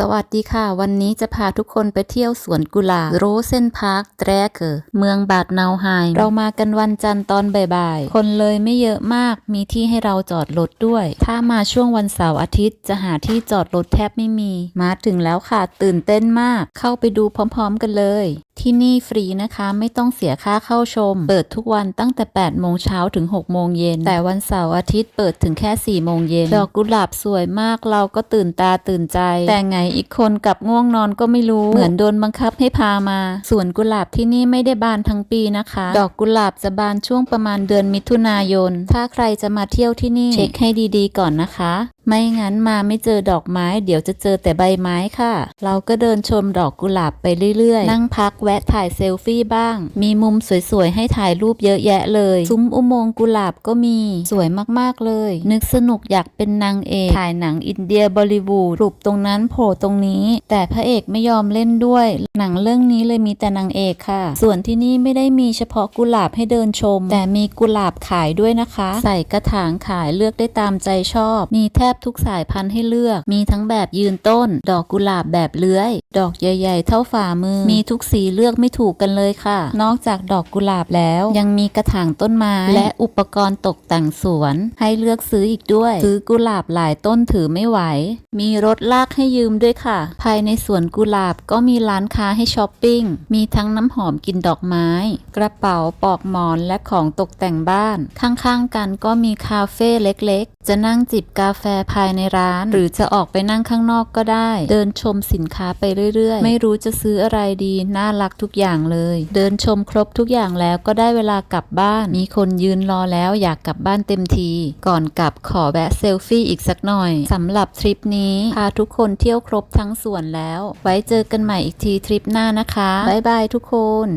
สวัสดีค่ะ วันนี้จะพาทุกคนไปเที่ยวสวนกุหลาบโรเซนพาร์คแตรเกอร์เมืองบาดเนาไฮม์เรามากันวันจันทร์ตอนบ่ายๆ คนเลยไม่เยอะมากมีที่ให้เราจอดรถด้วย ถ้ามาช่วงวันเสาร์อาทิตย์จะหาที่จอดรถแทบไม่มี มาถึงแล้วค่ะ ตื่นเต้นมาก เข้าไปดูพร้อมๆกันเลย ที่นี่ฟรีนะคะไม่ต้องเสียค่าเข้าชม เปิดทุกวันตั้งแต่ 8 โมงเช้าถึง 6 โมงเย็น แต่วันเสาร์อาทิตย์เปิดถึงแค่ 4 โมงเย็น ดอกกุหลาบสวยมากเราก็ตื่นตาตื่นใจ แต่ไงอีกคนกับง่วงนอนก็ไม่รู้ เหมือนโดนบังคับให้พามา สวนกุหลาบที่นี่ไม่ได้บานทั้งปีนะคะ ดอกกุหลาบจะบานช่วงประมาณเดือนมิถุนายน ถ้าใครจะมาเที่ยวที่นี่เช็คให้ดีๆ ก่อนนะคะ ไม่งั้นมาไม่เจอดอกไม้ เดี๋ยวจะเจอแต่ใบไม้ค่ะ เราก็เดินชมดอกกุหลาบไปเรื่อยๆ นั่งพักแวะถ่ายเซลฟี่บ้าง มีมุมสวยๆ ให้ถ่ายรูปเยอะแยะเลย ซุ้มอุโมงค์กุหลาบก็มีสวยมากๆเลย นึกสนุกอยากเป็นนางเอกถ่ายหนังอินเดียบอลิวูดรูปตรงนั้นโผล่ตรงนี้ แต่พระเอกไม่ยอมเล่นด้วย หนังเรื่องนี้เลยมีแต่นางเอกค่ะ ส่วนที่นี่ไม่ได้มีเฉพาะกุหลาบให้เดินชม แต่มีกุหลาบขายด้วยนะคะ ใส่กระถางขายเลือกได้ตามใจชอบ มีแทบทุกสายพันธุ์ให้เลือก มีทั้งแบบยืนต้น ดอกกุหลาบแบบเลื้อย ดอกใหญ่ๆ เท่าฝ่ามือ มีทุกสีเลือกไม่ถูกกันเลยค่ะ นอกจากดอกกุหลาบแล้ว ยังมีกระถางต้นไม้ และอุปกรณ์ตกแต่งสวน ให้เลือกซื้ออีกด้วย ซื้อกุหลาบหลายต้นถือไม่ไหว มีรถลากให้ยืมด้วยค่ะ ภายในสวนกุหลาบก็มีร้านค้าให้ช้อปปิ้ง มีทั้งน้ำหอมกินดอกไม้ กระเป๋าปลอกหมอนและของตกแต่งบ้าน ข้างๆกันก็มีคาเฟ่เล็กๆ จะนั่งจิบกาแฟภายในร้าน หรือจะออกไปนั่งข้างนอกก็ได้ เดินชมสินค้าไปเรื่อยๆ ไม่รู้จะซื้ออะไรดี น่ารักทุกอย่างเลย เดินชมครบทุกอย่างแล้วก็ได้เวลากลับบ้าน มีคนยืนรอแล้วอยากกลับบ้านเต็มที ก่อนกลับขอแวะเซลฟี่อีกสักหน่อยสำหรับทริปนี้พาทุกคนเที่ยวครบทั้งส่วนแล้ว ไว้เจอกันใหม่อีกทีทริิปหน้านะคะ บ๊ายบายทุกคน